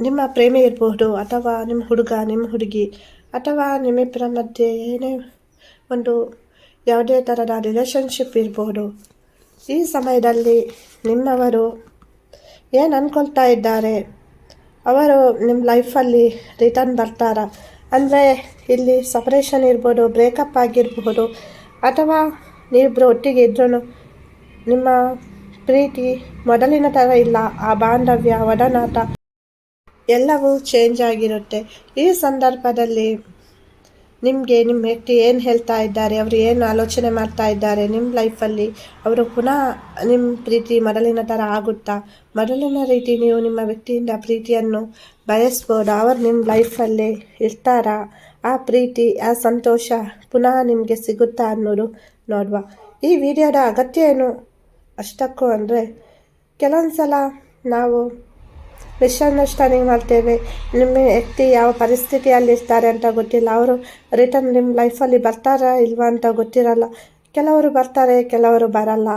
ನಿಮ್ಮ ಪ್ರೇಮಿ ಇರಬಹುದು ಅಥವಾ ನಿಮ್ಮ ಹುಡುಗ, ನಿಮ್ಮ ಹುಡುಗಿ ಅಥವಾ ನಿಮ್ಮಿಬ್ಬರ ಮಧ್ಯೆ ಏನೇ ಒಂದು ಯಾವುದೇ ಥರದ ರಿಲೇಷನ್ಶಿಪ್ ಇರಬಹುದು ಈ ಸಮಯದಲ್ಲಿ ನಿಮ್ಮವರು ಏನು ಅಂದ್ಕೊಳ್ತಾ ಇದ್ದಾರೆ? ಅವರು ನಿಮ್ಮ ಲೈಫಲ್ಲಿ ರಿಟರ್ನ್ ಬರ್ತಾರ? ಅಂದರೆ ಇಲ್ಲಿ ಸಪ್ರೇಷನ್ ಇರ್ಬೋದು ಬ್ರೇಕಪ್ ಆಗಿರಬಹುದು ಅಥವಾ ನೀವಿಬ್ಬರು ಒಟ್ಟಿಗೆ ಇದ್ರೂ ನಿಮ್ಮ ಪ್ರೀತಿ ಮೊದಲಿನ ಥರ ಇಲ್ಲ? ಆ ಬಾಂಧವ್ಯ, ಒಡನಾಟ ಎಲ್ಲವೂ ಚೇಂಜ್ ಆಗಿರುತ್ತೆ. ಈ ಸಂದರ್ಭದಲ್ಲಿ ನಿಮಗೆ ನಿಮ್ಮ ವ್ಯಕ್ತಿ ಏನು ಹೇಳ್ತಾ ಇದ್ದಾರೆ, ಅವರು ಏನು ಆಲೋಚನೆ ಮಾಡ್ತಾ ಇದ್ದಾರೆ ನಿಮ್ಮ ಲೈಫಲ್ಲಿ ಅವರು ಪುನಃ ನಿಮ್ಮ ಪ್ರೀತಿ ಮೊದಲಿನ ಥರ ಆಗುತ್ತಾ? ಮೊದಲಿನ ರೀತಿ ನೀವು ನಿಮ್ಮ ವ್ಯಕ್ತಿಯಿಂದ ಪ್ರೀತಿಯನ್ನು ಬಯಸ್ಬೋದು, ಅವರು ನಿಮ್ಮ ಲೈಫಲ್ಲೇ ಇರ್ತಾರಾ? ಆ ಪ್ರೀತಿ, ಆ ಸಂತೋಷ ಪುನಃ ನಿಮಗೆ ಸಿಗುತ್ತಾ ಅನ್ನೋದು ನೋಡುವ. ಈ ವಿಡಿಯೋದ ಅಗತ್ಯ ಏನು? ಅಷ್ಟಕ್ಕೂ ಅಂದರೆ ಕೆಲವೊಂದು ಸಲ ನಾವು ಮಿಸ್ಅಂಡರ್ಸ್ಟ್ಯಾಂಡಿಂಗ್ ಮಾಡ್ತೇವೆ ನಿಮ್ಮ ವ್ಯಕ್ತಿ ಯಾವ ಪರಿಸ್ಥಿತಿಯಲ್ಲಿ ಇರ್ತಾರೆ ಅಂತ ಗೊತ್ತಿಲ್ಲ. ಅವರು ರಿಟರ್ನ್ ನಿಮ್ಮ ಲೈಫಲ್ಲಿ ಬರ್ತಾರಾ ಇಲ್ವಾ ಅಂತ ಗೊತ್ತಿರಲ್ಲ. ಕೆಲವರು ಬರ್ತಾರೆ, ಕೆಲವರು ಬರಲ್ಲ.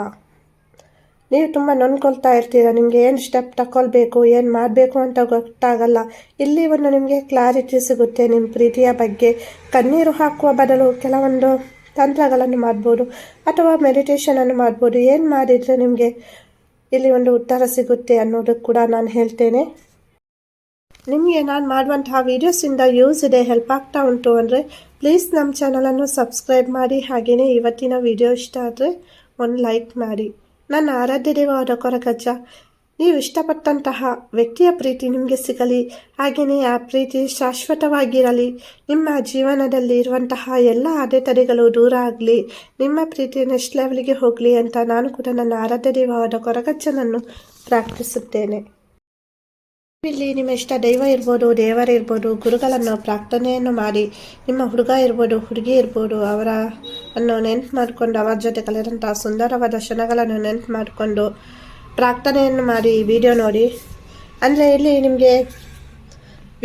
ನೀವು ತುಂಬ ನೊಂದ್ಕೊಳ್ತಾ ಇರ್ತೀರ. ನಿಮಗೆ ಏನು ಸ್ಟೆಪ್ ತಗೊಳ್ಬೇಕು ಏನು ಮಾಡಬೇಕು ಅಂತ ಗೊತ್ತಾಗಲ್ಲ. ಇಲ್ಲಿ ಒಂದು ನಿಮಗೆ ಕ್ಲಾರಿಟಿ ಸಿಗುತ್ತೆ ನಿಮ್ಮ ಪ್ರೀತಿಯ ಬಗ್ಗೆ. ಕಣ್ಣೀರು ಹಾಕುವ ಬದಲು ಕೆಲವೊಂದು ತಂತ್ರಗಳನ್ನು ಮಾಡ್ಬೋದು ಅಥವಾ ಮೆಡಿಟೇಷನನ್ನು ಮಾಡ್ಬೋದು. ಏನು ಮಾಡಿದರೆ ನಿಮಗೆ ಇಲ್ಲಿ ಒಂದು ಉತ್ತರ ಸಿಗುತ್ತೆ ಅನ್ನೋದು ಕೂಡ ನಾನು ಹೇಳ್ತೇನೆ. ನಿಮಗೆ ನಾನು ಮಾಡುವಂತಹ ವೀಡಿಯೋಸಿಂದ ಯೂಸ್ ಇದೆ ಹೆಲ್ಪ್ ಆಗ್ತಾ ಉಂಟು ಅಂದರೆ ಪ್ಲೀಸ್ ನಮ್ಮ ಚಾನಲನ್ನು ಸಬ್ಸ್ಕ್ರೈಬ್ ಮಾಡಿ. ಹಾಗೆಯೇ ಇವತ್ತಿನ ವಿಡಿಯೋ ಇಷ್ಟ ಆದರೆ ಒಂದು ಲೈಕ್ ಮಾಡಿ. ನನ್ನ ಆರಾಧ್ಯ ದೇವರ ಕೊರಗಜ್ಜ. ನೀವು ಇಷ್ಟಪಟ್ಟಂತಹ ವ್ಯಕ್ತಿಯ ಪ್ರೀತಿ ನಿಮಗೆ ಸಿಗಲಿ, ಹಾಗೆಯೇ ಆ ಪ್ರೀತಿ ಶಾಶ್ವತವಾಗಿರಲಿ. ನಿಮ್ಮ ಜೀವನದಲ್ಲಿ ಇರುವಂತಹ ಎಲ್ಲ ಅಡೆತಡೆಗಳು ದೂರ ಆಗಲಿ, ನಿಮ್ಮ ಪ್ರೀತಿ ನೆಕ್ಸ್ಟ್ ಲೆವೆಲ್ಗೆ ಹೋಗಲಿ ಅಂತ ನಾನು ಕೂಡ ನನ್ನ ಆರಾಧ್ಯ ದೇವವಾದ ಕೊರಗಜ್ಜನನ್ನು ಪ್ರಾರ್ಥಿಸುತ್ತೇನೆ. ಇಲ್ಲಿ ನಿಮ್ಮ ಇಷ್ಟ ದೈವ ಇರ್ಬೋದು ದೇವರಿರ್ಬೋದು ಗುರುಗಳನ್ನು ಪ್ರಾರ್ಥನೆಯನ್ನು ಮಾಡಿ, ನಿಮ್ಮ ಹುಡುಗ ಇರ್ಬೋದು, ಹುಡುಗಿ ಇರ್ಬೋದು, ಅವರ ಅನ್ನು ನೆನ್ಪು ಮಾಡಿಕೊಂಡು, ಅವರ ಜೊತೆ ಕಲಿರಂತಹ ಸುಂದರವಾದ ಕ್ಷಣಗಳನ್ನು ನೆನ್ಪು ಮಾಡಿಕೊಂಡು ಪ್ರಾರ್ಥನೆಯನ್ನು ಮಾಡಿ ವಿಡಿಯೋ ನೋಡಿ. ಅಂದರೆ ಇಲ್ಲಿ ನಿಮಗೆ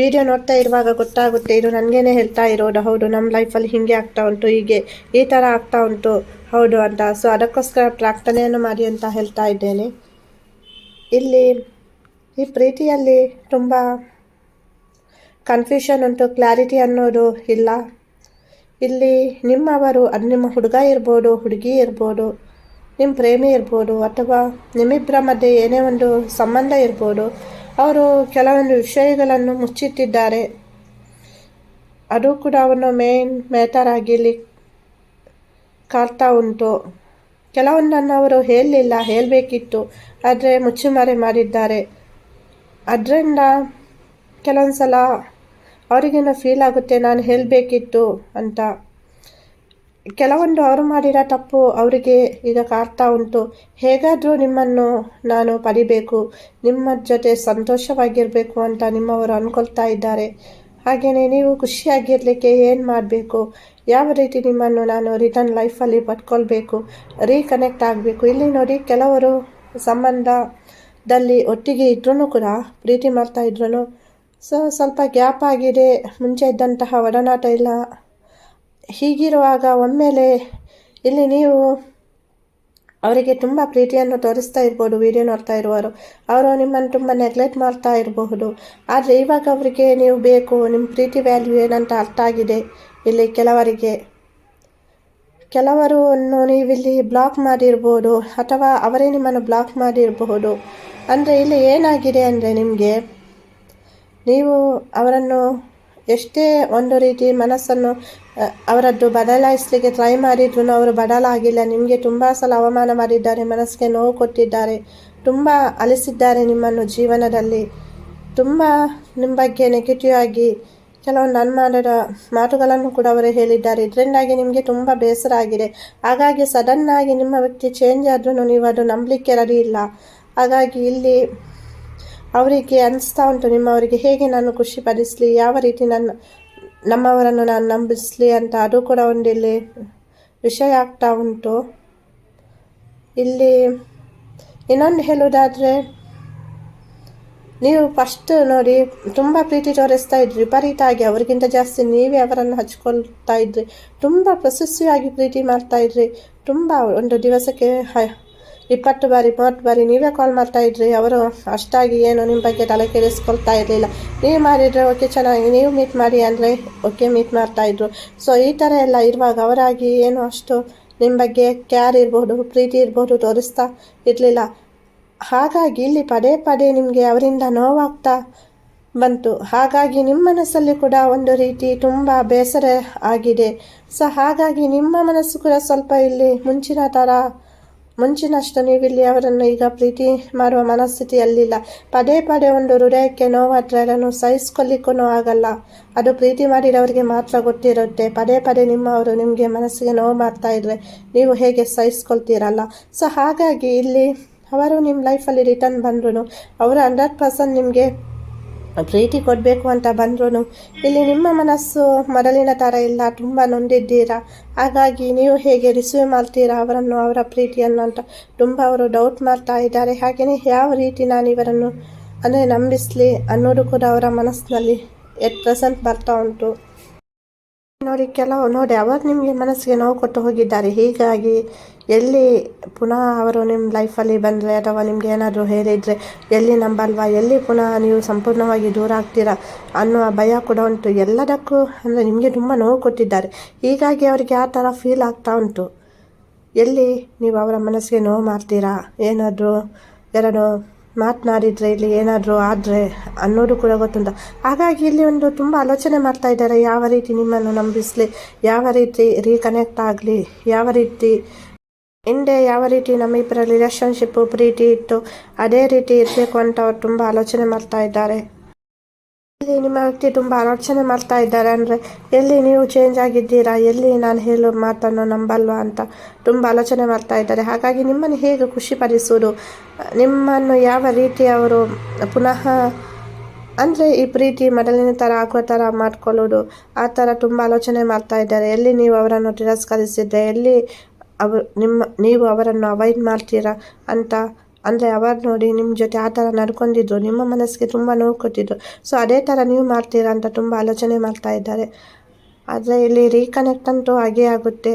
ವಿಡಿಯೋ ನೋಡ್ತಾ ಇರುವಾಗ ಗೊತ್ತಾಗುತ್ತೆ, ಇದು ನನಗೇನೆ ಹೇಳ್ತಾ ಇರೋದು, ಹೌದು ನಮ್ಮ ಲೈಫಲ್ಲಿ ಹೀಗೆ ಆಗ್ತಾ ಉಂಟು, ಹೀಗೆ ಈ ಥರ ಆಗ್ತಾ ಉಂಟು, ಹೌದು ಅಂತ. ಸೊ ಅದಕ್ಕೋಸ್ಕರ ಪ್ರಾರ್ಥನೆಯನ್ನು ಮಾಡಿ ಅಂತ ಹೇಳ್ತಾ ಇದ್ದೇನೆ. ಇಲ್ಲಿ ಈ ಪ್ರೀತಿಯಲ್ಲಿ ತುಂಬ ಕನ್ಫ್ಯೂಷನ್ ಉಂಟು ಕ್ಲಾರಿಟಿ ಅನ್ನೋದು ಇಲ್ಲ. ಇಲ್ಲಿ ನಿಮ್ಮವರು, ಅದು ನಿಮ್ಮ ಹುಡುಗ ಇರ್ಬೋದು, ಹುಡುಗಿ ಇರ್ಬೋದು ನಿಮ್ಮ ಪ್ರೇಮಿ ಇರ್ಬೋದು ಅಥವಾ ನಿಮ್ಮಿಬ್ಬರ ಮಧ್ಯೆ ಏನೇ ಒಂದು ಸಂಬಂಧ ಇರ್ಬೋದು, ಅವರು ಕೆಲವೊಂದು ವಿಷಯಗಳನ್ನು ಮುಚ್ಚಿಟ್ಟಿದ್ದಾರೆ. ಅದು ಕೂಡ ಅವನು ಮೇನ್ ಮ್ಯಾಟರ್ ಆಗಿರಲಿ, ಕಾಡ್ತಾ ಉಂಟು. ಕೆಲವೊಂದನ್ನು ಅವರು ಹೇಳಲಿಲ್ಲ, ಹೇಳಬೇಕಿತ್ತು, ಆದರೆ ಮುಚ್ಚುಮರೆ ಮಾಡಿದ್ದಾರೆ. ಅದರಿಂದ ಕೆಲವೊಂದು ಸಲ ಅವರಿಗೇನೋ ಫೀಲ್ ಆಗುತ್ತೆ, ನಾನು ಹೇಳಬೇಕಿತ್ತು ಅಂತ. ಕೆಲವೊಂದು ಅವರು ಮಾಡಿರೋ ತಪ್ಪು ಅವರಿಗೆ ಈಗ ಕಾಡ್ತಾ ಉಂಟು. ಹೇಗಾದರೂ ನಿಮ್ಮನ್ನು ನಾನು ಪಡಿಬೇಕು, ನಿಮ್ಮ ಜೊತೆ ಸಂತೋಷವಾಗಿರಬೇಕು ಅಂತ ನಿಮ್ಮವರು ಅಂದ್ಕೊಳ್ತಾ ಇದ್ದಾರೆ. ಹಾಗೆಯೇ ನೀವು ಖುಷಿಯಾಗಿರಲಿಕ್ಕೆ ಏನು ಮಾಡಬೇಕು? ಯಾವ ರೀತಿ ನಿಮ್ಮನ್ನು ನಾನು ರಿಟರ್ನ್ ಲೈಫಲ್ಲಿ ಪಟ್ಕೊಳ್ಬೇಕು ರೀಕನೆಕ್ಟ್ ಆಗಬೇಕು? ಇಲ್ಲಿ ನೋಡಿ ಕೆಲವರು ಸಂಬಂಧದಲ್ಲಿ ಒಟ್ಟಿಗೆ ಇದ್ರೂ ಕೂಡ, ಪ್ರೀತಿ ಮಾಡ್ತಾ ಇದ್ರು ಸೊ ಸ್ವಲ್ಪ ಗ್ಯಾಪ್ ಆಗಿದೆ. ಮುಂಚೆ ಇದ್ದಂತಹ ಒಡನಾಟ ಇಲ್ಲ. ಹೀಗಿರುವಾಗ ಒಮ್ಮೆಲೆ ಇಲ್ಲಿ ನೀವು ಅವರಿಗೆ ತುಂಬ ಪ್ರೀತಿಯನ್ನು ತೋರಿಸ್ತಾ ಇರ್ಬೋದು ವಿಡಿಯೋ ನೋಡ್ತಾ ಇರುವವರು. ಅವರು ನಿಮ್ಮನ್ನು ತುಂಬ ನೆಗ್ಲೆಕ್ಟ್ ಮಾಡ್ತಾ ಇರಬಹುದು. ಆದರೆ ಇವಾಗ ಅವರಿಗೆ ನೀವು ಬೇಕು, ನಿಮ್ಮ ಪ್ರೀತಿ ವ್ಯಾಲ್ಯೂ ಏನಂತ ಅರ್ಥ ಆಗಿದೆ ಇಲ್ಲಿ ಕೆಲವರಿಗೆ. ಕೆಲವರನ್ನು ನೀವಿಲ್ಲಿ ಬ್ಲಾಕ್ ಮಾಡಿರ್ಬೋದು ಅಥವಾ ಅವರೇ ನಿಮ್ಮನ್ನು ಬ್ಲಾಕ್ ಮಾಡಿರಬಹುದು. ಅಂದರೆ ಇಲ್ಲಿ ಏನಾಗಿದೆ ಅಂದರೆ ನಿಮಗೆ ನೀವು ಅವರನ್ನು ಎಷ್ಟೇ ಒಂದು ರೀತಿ ಮನಸ್ಸನ್ನು ಅವರದ್ದು ಬದಲಾಯಿಸಲಿಕ್ಕೆ ಟ್ರೈ ಮಾಡಿದ್ರು ಅವರು ಬದಲಾಗಿಲ್ಲ ನಿಮಗೆ ತುಂಬ ಸಲ ಅವಮಾನ ಮಾಡಿದ್ದಾರೆ, ಮನಸ್ಸಿಗೆ ನೋವು ಕೊಟ್ಟಿದ್ದಾರೆ, ತುಂಬ ಅಲಿಸಿದ್ದಾರೆ ನಿಮ್ಮನ್ನು ಜೀವನದಲ್ಲಿ. ತುಂಬ ನಿಮ್ಮ ಬಗ್ಗೆ ನೆಗೆಟಿವ್ ಆಗಿ ಕೆಲವೊಂದು ಮಾಡಿದ ಮಾತುಗಳನ್ನು ಕೂಡ ಅವರು ಹೇಳಿದ್ದಾರೆ. ಇದರಿಂದಾಗಿ ನಿಮಗೆ ತುಂಬ ಬೇಸರ ಆಗಿದೆ. ಹಾಗಾಗಿ ಸಡನ್ನಾಗಿ ನಿಮ್ಮ ವ್ಯಕ್ತಿ ಚೇಂಜ್ ಆದ್ರೂ ನೀವು ಅದು ನಂಬಲಿಕ್ಕೆ ರೆಡಿ ಇಲ್ಲ. ಹಾಗಾಗಿ ಇಲ್ಲಿ ಅವರಿಗೆ ಅನಿಸ್ತಾ ಉಂಟು ನಿಮ್ಮವರಿಗೆ ಹೇಗೆ ನಾನು ಖುಷಿಪಡಿಸಲಿ, ಯಾವ ರೀತಿ ನನ್ನ ನಮ್ಮವರನ್ನು ನಾನು ನಂಬಿಸಲಿ ಅಂತ ಅದು ಕೂಡ ಒಂದು ಇಲ್ಲಿ ವಿಷಯ ಆಗ್ತಾ ಉಂಟು. ಇಲ್ಲಿ ಇನ್ನೊಂದು ಹೇಳುವುದಾದರೆ, ನೀವು ಫಸ್ಟ್ ನೋಡಿ ತುಂಬ ಪ್ರೀತಿ ತೋರಿಸ್ತಾ ಇದ್ರಿ. ವಿಪರೀತ ಆಗಿ ಅವರಿಗಿಂತ ಜಾಸ್ತಿ ನೀವೇ ಅವರನ್ನು ಹಚ್ಕೊಳ್ತಾ ಇದ್ರಿ. ತುಂಬ ಪ್ರಶಸ್ತಿಯಾಗಿ ಪ್ರೀತಿ ಮಾಡ್ತಾ ಇದ್ರಿ. ತುಂಬ ಒಂದು ದಿವಸಕ್ಕೆ ಇಪ್ಪತ್ತು ಬಾರಿ, ಮೂವತ್ತು ಬಾರಿ ನೀವೇ ಕಾಲ್ ಮಾಡ್ತಾ ಇದ್ರಿ. ಅವರು ಅಷ್ಟಾಗಿ ಏನು ನಿಮ್ಮ ಬಗ್ಗೆ ತಲೆ ಕೆಡಿಸ್ಕೊಳ್ತಾ ಇರಲಿಲ್ಲ. ನೀವು ಮಾಡಿದರೆ ಓಕೆ ಚೆನ್ನಾಗಿ ನೀವು ಮೀಟ್ ಮಾಡಿ ಅಂದರೆ ಓಕೆ ಮೀಟ್ ಮಾಡ್ತಾಯಿದ್ರು ಸೊ ಈ ಥರ ಎಲ್ಲ ಇರುವಾಗ ಅವರಾಗಿ ಏನು ಅಷ್ಟು ನಿಮ್ಮ ಬಗ್ಗೆ ಕ್ಯಾರ್ ಇರ್ಬೋದು, ಪ್ರೀತಿ ಇರ್ಬೋದು ತೋರಿಸ್ತಾ ಇರಲಿಲ್ಲ. ಹಾಗಾಗಿ ಇಲ್ಲಿ ಪದೇ ಪದೇ ನಿಮಗೆ ಅವರಿಂದ ನೋವಾಗ್ತಾ ಬಂತು. ಹಾಗಾಗಿ ನಿಮ್ಮ ಮನಸ್ಸಲ್ಲಿ ಕೂಡ ಒಂದು ರೀತಿ ತುಂಬ ಬೇಸರ ಆಗಿದೆ. ಸೊ ಹಾಗಾಗಿ ನಿಮ್ಮ ಮನಸ್ಸು ಕೂಡ ಸ್ವಲ್ಪ ಇಲ್ಲಿ ಮುಂಚಿನ ಥರ ಮುಂಚಿನಷ್ಟು ನೀವಿಲ್ಲಿ ಅವರನ್ನು ಈಗ ಪ್ರೀತಿ ಮಾಡುವ ಮನಸ್ಥಿತಿಯಲ್ಲಿಲ್ಲ. ಪದೇ ಪದೇ ಒಂದು ಹೃದಯಕ್ಕೆ ನೋವಾದರೆ ಅದನ್ನು ಸಹಿಸ್ಕೊಳ್ಳಿಕ್ಕೂ ಆಗಲ್ಲ. ಅದು ಪ್ರೀತಿ ಮಾಡಿದವರಿಗೆ ಮಾತ್ರ ಗೊತ್ತಿರುತ್ತೆ. ಪದೇ ಪದೇ ನಿಮ್ಮವರು ನಿಮಗೆ ಮನಸ್ಸಿಗೆ ನೋವು ಮಾಡ್ತಾ ಇದ್ರೆ ನೀವು ಹೇಗೆ ಸಹಿಸ್ಕೊಳ್ತೀರಲ್ಲ? ಸೊ ಹಾಗಾಗಿ ಇಲ್ಲಿ ಅವರು ನಿಮ್ಮ ಲೈಫಲ್ಲಿ ರಿಟರ್ನ್ ಬಂದ್ರು ಅವರು ಹಂಡ್ರೆಡ್ ಪರ್ಸೆಂಟ್ ನಿಮಗೆ ಪ್ರೀತಿ ಕೊಡಬೇಕು ಅಂತ ಬಂದ್ರೂ ಇಲ್ಲಿ ನಿಮ್ಮ ಮನಸ್ಸು ಮರಳಿನ ಥರ ಇಲ್ಲ, ತುಂಬ ನೊಂದಿದ್ದೀರಾ? ಹಾಗಾಗಿ ನೀವು ಹೇಗೆ ರಿಸೀವ್ ಮಾಡ್ತೀರಾ ಅವರನ್ನು, ಅವರ ಪ್ರೀತಿಯನ್ನು ಅಂತ ತುಂಬ ಅವರು ಡೌಟ್ ಮಾಡ್ತಾ ಇದ್ದಾರೆ. ಹಾಗೆಯೇ ಯಾವ ರೀತಿ ನಾನು ಇವರನ್ನು ಅಂದರೆ ನಂಬಿಸಲಿ ಅನ್ನೋದು ಕೂಡ ಅವರ ಮನಸ್ಸಿನಲ್ಲಿ ಎಟ್ ಪ್ರೆಸೆಂಟ್ ಬರ್ತಾ ಉಂಟು. ನೋಡಿ, ಕೆಲವು ನೋಡಿ, ಅವರು ನಿಮಗೆ ಮನಸ್ಸಿಗೆ ನೋವು ಕೊಟ್ಟು ಹೋಗಿದ್ದಾರೆ. ಹೀಗಾಗಿ ಎಲ್ಲಿ ಪುನಃ ಅವರು ನಿಮ್ಮ ಲೈಫಲ್ಲಿ ಬಂದರೆ ಅಥವಾ ನಿಮಗೆ ಏನಾದರೂ ಹೇಳಿದರೆ ಎಲ್ಲಿ ನಂಬಲ್ವಾ, ಎಲ್ಲಿ ಪುನಃ ನೀವು ಸಂಪೂರ್ಣವಾಗಿ ದೂರ ಆಗ್ತೀರಾ ಅನ್ನುವ ಭಯ ಕೂಡ ಉಂಟು. ಎಲ್ಲದಕ್ಕೂ ಅಂದರೆ ನಿಮಗೆ ತುಂಬ ನೋವು ಕೊಟ್ಟಿದ್ದಾರೆ. ಹೀಗಾಗಿ ಅವರಿಗೆ ಆ ಥರ ಫೀಲ್ ಆಗ್ತಾ ಉಂಟು. ಎಲ್ಲಿ ನೀವು ಅವರ ಮನಸ್ಸಿಗೆ ನೋವು ಮಾಡ್ತೀರಾ? ಏನಾದರೂ ಎರಡು ಮಾತನಾಡಿದರೆ ಇಲ್ಲಿ ಏನಾದರೂ ಆದರೆ ಅನ್ನೋದು ಕೂಡ ಗೊತ್ತುಂಟು. ಹಾಗಾಗಿ ಇಲ್ಲಿ ಒಂದು ತುಂಬ ಆಲೋಚನೆ ಮಾಡ್ತಾ ಇದ್ದಾರೆ. ಯಾವ ರೀತಿ ನಿಮ್ಮನ್ನು ನಂಬಿಸಲಿ? ಯಾವ ರೀತಿ ರೀಕನೆಕ್ಟ್ ಆಗಲಿ? ಯಾವ ರೀತಿ ಹಿಂದೆ ಯಾವ ರೀತಿ ನಮ್ಮಿಬ್ಬರ ರಿಲೇಷನ್ಶಿಪ್ಪು ಪ್ರೀತಿ ಇತ್ತು, ಅದೇ ರೀತಿ ಇರಬೇಕು ಅಂತ ಅವ್ರು ತುಂಬ ಆಲೋಚನೆ ಮಾಡ್ತಾ ಇದ್ದಾರೆ. ಇಲ್ಲಿ ನಿಮ್ಮ ವ್ಯಕ್ತಿ ತುಂಬ ಆಲೋಚನೆ ಮಾಡ್ತಾ ಇದ್ದಾರೆ ಅಂದರೆ, ಎಲ್ಲಿ ನೀವು ಚೇಂಜ್ ಆಗಿದ್ದೀರಾ, ಎಲ್ಲಿ ನಾನು ಹೇಳೋ ಮಾತನ್ನು ನಂಬಲ್ವಾ ಅಂತ ತುಂಬ ಆಲೋಚನೆ ಮಾಡ್ತಾ ಇದ್ದಾರೆ. ಹಾಗಾಗಿ ನಿಮ್ಮನ್ನು ಹೇಗೆ ಖುಷಿಪಡಿಸುವುದು? ನಿಮ್ಮನ್ನು ಯಾವ ರೀತಿ ಅವರು ಪುನಃ ಅಂದರೆ ಈ ಪ್ರೀತಿ ಮೊದಲಿನ ಥರ ಆಗುವ ಥರ ಮಾಡ್ಕೊಳ್ಳೋದು, ಆ ಥರ ತುಂಬ ಆಲೋಚನೆ ಮಾಡ್ತಾ ಇದ್ದಾರೆ. ಎಲ್ಲಿ ನೀವು ಅವರನ್ನು ತಿರಸ್ಕರಿಸಿದ್ದೆ, ಎಲ್ಲಿ ಅವರು ನಿಮ್ಮ, ನೀವು ಅವರನ್ನು ಅವಾಯ್ಡ್ ಮಾಡ್ತೀರಾ ಅಂತ, ಅಂದರೆ ಅವರು ನೋಡಿ ನಿಮ್ಮ ಜೊತೆ ಆ ಥರ ನಡ್ಕೊಂಡಿದ್ರು ನಿಮ್ಮ ಮನಸ್ಸಿಗೆ ತುಂಬ ನೋವು ಕೊಟ್ಟಿದ್ದು. ಸೊ ಅದೇ ಥರ ನೀವು ಮಾಡ್ತೀರಾ ಅಂತ ತುಂಬ ಆಲೋಚನೆ ಮಾಡ್ತಾ ಇದ್ದಾರೆ. ಆದರೆ ಇಲ್ಲಿ ರೀಕನೆಕ್ಟ್ ಅಂತೂ ಹಾಗೇ ಆಗುತ್ತೆ.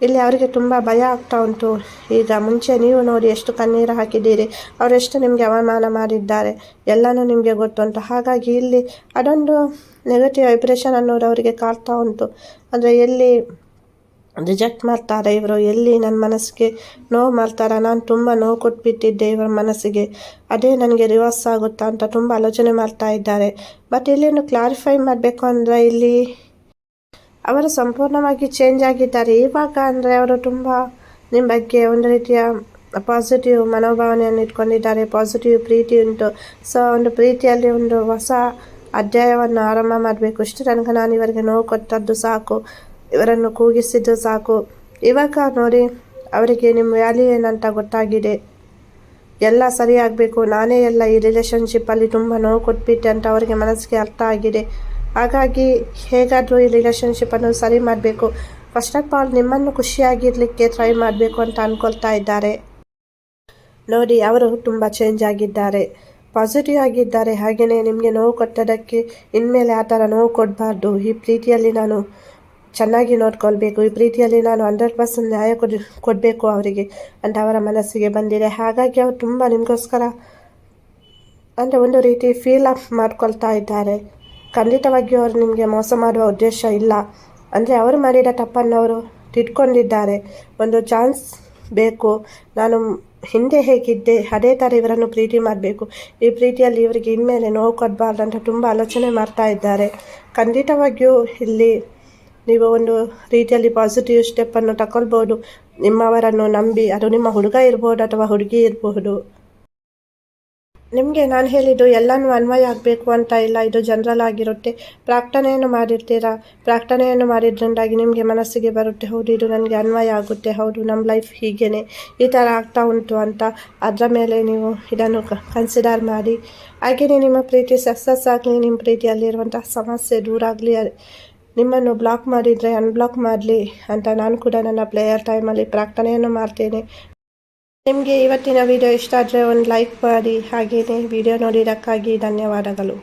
ಇಲ್ಲಿ ಅವರಿಗೆ ತುಂಬ ಭಯ ಆಗ್ತಾ ಉಂಟು. ಈಗ ಮುಂಚೆ ನೀವು ನೋಡಿ ಎಷ್ಟು ಕಣ್ಣೀರು ಹಾಕಿದ್ದೀರಿ ಅವರೆಷ್ಟು ನಿಮಗೆ ಅವಮಾನ ಮಾಡಿದ್ದಾರೆ, ಎಲ್ಲನೂ ನಿಮಗೆ ಗೊತ್ತುಂಟು ಹಾಗಾಗಿ ಇಲ್ಲಿ ಅದೊಂದು ನೆಗೆಟಿವ್ ವೈಬ್ರೇಷನ್ ಅನ್ನೋದು ಅವರಿಗೆ ಕಾಡ್ತಾ ಉಂಟು. ಅಂದರೆ ಎಲ್ಲಿ ರಿಜೆಕ್ಟ್ ಮಾಡ್ತಾರೆ ಇವರು? ಎಲ್ಲಿ ನನ್ನ ಮನಸ್ಸಿಗೆ ನೋವು ಮಾಡ್ತಾರೆ? ನಾನು ತುಂಬ ನೋವು ಕೊಟ್ಬಿಟ್ಟಿದ್ದೆ ಇವರ ಮನಸ್ಸಿಗೆ. ಅದೇ ನನಗೆ ರಿವರ್ಸ್ ಆಗುತ್ತಾ ಅಂತ ತುಂಬ ಆಲೋಚನೆ ಮಾಡ್ತಾ ಇದ್ದಾರೆ. ಬಟ್ ಇಲ್ಲೇನು ಕ್ಲಾರಿಫೈ ಮಾಡಬೇಕು ಅಂದರೆ ಇಲ್ಲಿ ಅವರು ಸಂಪೂರ್ಣವಾಗಿ ಚೇಂಜ್ ಆಗಿದ್ದಾರೆ. ಇವಾಗ ಅಂದರೆ ಅವರು ತುಂಬ ನಿಮ್ಮ ಬಗ್ಗೆ ಒಂದು ರೀತಿಯ ಪಾಸಿಟಿವ್ ಮನೋಭಾವನೆಯನ್ನು ಇಟ್ಕೊಂಡಿದ್ದಾರೆ. ಪಾಸಿಟಿವ್ ಪ್ರೀತಿ ಉಂಟು. ಸೊ ಒಂದು ಪ್ರೀತಿಯಲ್ಲಿ ಒಂದು ಹೊಸ ಅಧ್ಯಾಯವನ್ನು ಆರಂಭ ಮಾಡಬೇಕು. ಇಷ್ಟು ತನಕ ನಾನು ಇವರಿಗೆ ನೋವು ಕೊಟ್ಟದ್ದು ಸಾಕು. ಇವರನ್ನು ಕೂಗಿಸಿದ್ದು ಸಾಕು. ಇವಾಗ ನೋಡಿ, ಅವರಿಗೆ ನಿಮ್ಮ ವ್ಯಾಲ್ಯೂ ಏನಂತ ಗೊತ್ತಾಗಿದೆ. ಎಲ್ಲ ಸರಿಯಾಗಬೇಕು. ನಾನೇ ಎಲ್ಲ ಈ ರಿಲೇಷನ್ಶಿಪ್ಪಲ್ಲಿ ತುಂಬ ನೋವು ಕೊಟ್ಬಿಟ್ಟೆ ಅಂತ ಅವರಿಗೆ ಮನಸ್ಸಿಗೆ ಅರ್ಥ ಆಗಿದೆ. ಹಾಗಾಗಿ ಹೇಗಾದರೂ ಈ ರಿಲೇಷನ್ಶಿಪ್ಪನ್ನು ಸರಿ ಮಾಡಬೇಕು. ಫಸ್ಟ್ ಆಫ್ ಆಲ್ ನಿಮ್ಮನ್ನು ಖುಷಿಯಾಗಿರಲಿಕ್ಕೆ ಟ್ರೈ ಮಾಡಬೇಕು ಅಂತ ಅಂದ್ಕೊಳ್ತಾ ಇದ್ದಾರೆ. ನೋಡಿ, ಅವರು ತುಂಬ ಚೇಂಜ್ ಆಗಿದ್ದಾರೆ. ಪಾಸಿಟಿವ್ ಆಗಿದ್ದಾರೆ. ಹಾಗೆಯೇ ನಿಮಗೆ ನೋವು ಕೊಟ್ಟದಕ್ಕೆ ಇನ್ಮೇಲೆ ಆ ಥರ ನೋವು ಕೊಡಬಾರ್ದು. ಈ ಪ್ರೀತಿಯಲ್ಲಿ ನಾನು ಚೆನ್ನಾಗಿ ನೋಡ್ಕೊಳ್ಬೇಕು. ಈ ಪ್ರೀತಿಯಲ್ಲಿ ನಾನು ಹಂಡ್ರೆಡ್ ಪರ್ಸೆಂಟ್ ನ್ಯಾಯ ಕೊಡಿ, ಕೊಡಬೇಕು ಅವರಿಗೆ. ಅಂತ ಅವರ ಮನಸ್ಸಿಗೆ ಬಂದಿದೆ. ಹಾಗಾಗಿ ಅವರು ತುಂಬ ನಿಮಗೋಸ್ಕರ ಅಂದರೆ ಒಂದು ರೀತಿ ಫೀಲ್ ಅಪ್ ಮಾಡ್ಕೊಳ್ತಾ ಇದ್ದಾರೆ. ಖಂಡಿತವಾಗಿಯೂ ಅವರು ನಿಮಗೆ ಮೋಸ ಮಾಡುವ ಉದ್ದೇಶ ಇಲ್ಲ. ಅಂದರೆ ಅವರು ಮಾಡಿದ ತಪ್ಪನ್ನು ಅವರು ತಿಟ್ಕೊಂಡಿದ್ದಾರೆ. ಒಂದು ಚಾನ್ಸ್ ಬೇಕು. ನಾನು ಹಿಂದೆ ಹೇಗಿದ್ದೆ, ಅದೇ ಥರ ಇವರನ್ನು ಪ್ರೀತಿ ಮಾಡಬೇಕು. ಈ ಪ್ರೀತಿಯಲ್ಲಿ ಇವರಿಗೆ ಇನ್ಮೇಲೆ ನೋವು ಕೊಡಬಾರ್ದು ಅಂತ ತುಂಬ ಆಲೋಚನೆ ಮಾಡ್ತಾ ಇದ್ದಾರೆ. ಖಂಡಿತವಾಗಿಯೂ ಇಲ್ಲಿ ನೀವು ಒಂದು ರೀತಿಯಲ್ಲಿ ಪಾಸಿಟಿವ್ ಸ್ಟೆಪ್ಪನ್ನು ತಗೊಳ್ಬೋದು ನಿಮ್ಮವರನ್ನು ನಂಬಿ, ಅದು ನಿಮ್ಮ ಹುಡುಗ ಇರ್ಬೋದು ಅಥವಾ ಹುಡುಗಿ ಇರಬಹುದು ನಿಮಗೆ ನಾನು ಹೇಳಿದ್ದು ಎಲ್ಲನೂ ಅನ್ವಯ ಆಗಬೇಕು ಅಂತ ಇಲ್ಲ, ಇದು ಜನರಲ್ ಆಗಿರುತ್ತೆ. ಪ್ರಾರ್ಥನೆಯನ್ನು ಮಾಡಿರ್ತೀರಾ? ಪ್ರಾರ್ಥನೆಯನ್ನು ಮಾಡಿದ್ರಿಂದಾಗಿ ನಿಮಗೆ ಮನಸ್ಸಿಗೆ ಬರುತ್ತೆ, ಹೌದು, ಇದು ನನಗೆ ಅನ್ವಯ ಆಗುತ್ತೆ, ಹೌದು ನಮ್ಮ ಲೈಫ್ ಹೀಗೇನೆ. ಈ ಥರ ಆಗ್ತಾ ಉಂಟು ಅಂತ ಅದರ ಮೇಲೆ ನೀವು ಇದನ್ನು ಕನ್ಸಿಡರ್ ಮಾಡಿ. ಹಾಗೆಯೇ ನಿಮ್ಮ ಪ್ರೀತಿ ಸಕ್ಸಸ್ ಆಗಲಿ ನಿಮ್ಮ ಪ್ರೀತಿಯಲ್ಲಿರುವಂಥ ಸಮಸ್ಯೆ ದೂರ ಆಗಲಿ ನಿಮ್ಮನ್ನು ಬ್ಲಾಕ್ ಮಾಡಿದರೆ ಅನ್ಬ್ಲಾಕ್ ಮಾಡಲಿ ಅಂತ ನಾನು ಕೂಡ ನನ್ನ ಪ್ಲೇಯರ್ ಟೈಮಲ್ಲಿ ಪ್ರಾರ್ಥನೆಯನ್ನು ಮಾಡ್ತೇನೆ. ನಿಮಗೆ ಇವತ್ತಿನ ವಿಡಿಯೋ ಇಷ್ಟ ಆದರೆ ಒಂದು ಲೈಕ್ ಮಾಡಿ ಹಾಗೆಯೇ ವಿಡಿಯೋ ನೋಡಿದ್ದಕ್ಕಾಗಿ ಧನ್ಯವಾದಗಳು.